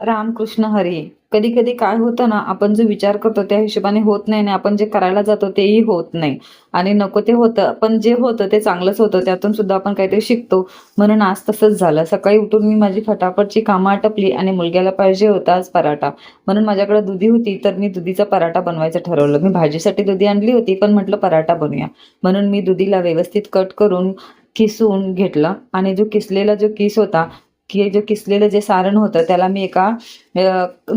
रामकृष्ण हरी. कधी कधी काय होतं ना आपण जो विचार करतो त्या हिशोबाने होत नाही आणि आपण जे करायला जातो तेही होत नाही. आणि नको ते होतं पण जे होतं ते चांगलंच होतं. त्यातून सुद्धा आपण काहीतरी शिकतो. म्हणून आज तसंच झालं. सकाळी उठून मी माझी फटाफटची कामं आटपली आणि मुलग्याला पाहिजे होता आज पराठा. म्हणून माझ्याकडे दुधी होती तर मी दुधीचा पराठा बनवायचं ठरवलं. मी भाजीसाठी दुधी आणली होती पण म्हटलं पराठा बनवूया म्हणून मी दुधीला व्यवस्थित कट करून किसून घेतलं. आणि जो किसलेला जो किस होता की जे किसलेलं जे सारण होतं त्याला मी एका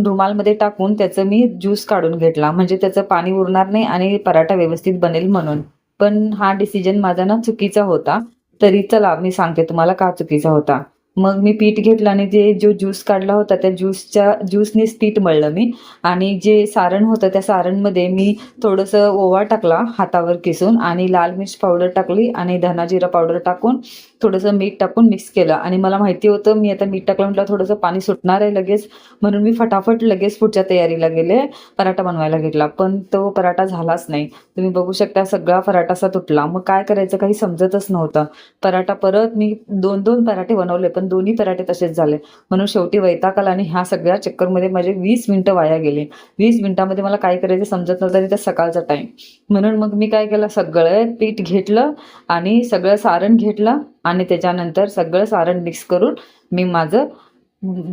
रुमालमध्ये टाकून त्याचं मी ज्यूस काढून घेतला. म्हणजे त्याचं पाणी उरणार नाही आणि पराठा व्यवस्थित बनेल म्हणून. पण हा डिसिजन माझा ना चुकीचा होता. तरी चला मी सांगते तुम्हाला का चुकीचा होता. मग मी पीठ घेतलं आणि जे जो ज्यूस काढला होता त्या ज्यूसच्या ज्यूसनीच पीठ मळलं मी. आणि जे सारण होतं त्या सारणमध्ये मी थोडंसं ओवा टाकला हातावर किसून आणि लाल मिर्च पावडर टाकली आणि धना जिरा पावडर टाकून थोडंसं मीठ टाकून मिक्स केलं. आणि मला माहिती होतं मी आता मीठ टाकलं म्हटलं थोडंसं पाणी सुटणार आहे लगेच. म्हणून मी फटाफट लगेच पुढच्या तयारीला गेले पराठा बनवायला घेतला. पण तो पराठा झालाच नाही. तुम्ही बघू शकता सगळा पराठा असा तुटला. मग काय करायचं? काही समजतच नव्हतं. पराठा परत मी दोन दोन पराठे बनवले पण दोन्ही पराठे तसेच झाले. म्हणून शेवटी वैताकाल आणि ह्या सगळ्या चक्करमध्ये माझे वीस मिनिटं वाया गेले. वीस मिनिटामध्ये मला काय करायचं समजत नव्हतं आणि त्या सकाळचा टाईम म्हणून मग मी काय केलं? सगळं पीठ घेतलं आणि सगळं सारण घेतलं आणि त्याच्यानंतर सगळं सारण मिक्स करून मी माझं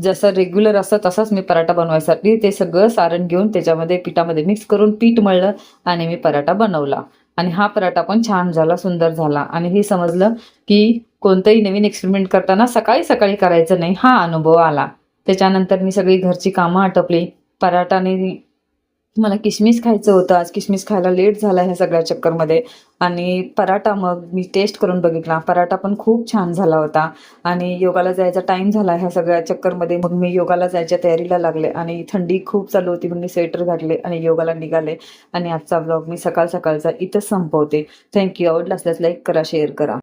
जसं रेग्युलर असतं तसंच मी पराठा बनवायसाठी ते सगळं सारण घेऊन त्याच्यामध्ये पिठामध्ये मिक्स करून पीठ मळलं आणि मी पराठा बनवला. आणि हा पराठा पण छान झाला सुंदर झाला. आणि हे समजलं की कोणतंही नवीन एक्सपेरिमेंट करताना सकाळी सकाळी करायचं नाही हा अनुभव आला. त्याच्यानंतर मी सगळी घरची कामं आटपली. पराठाने मला किशमिश खायचं होतं आज किशमिश खायला लेट झाला ह्या सगळ्या चक्करमध्ये. आणि पराठा मग मी टेस्ट करून बघितला. पराठा पण खूप छान झाला होता. आणि योगाला जायचा टाईम झाला ह्या सगळ्या चक्करमध्ये. मग मी योगाला जायच्या तयारीला लागले आणि थंडी खूप चालू होती. म्हणून मी स्वेटर घातले आणि योगाला निघाले. आणि आजचा ब्लॉग मी सकाळ सकाळचा इथंच संपवते. थँक्यू आवडला असल्यास लाईक करा शेअर करा.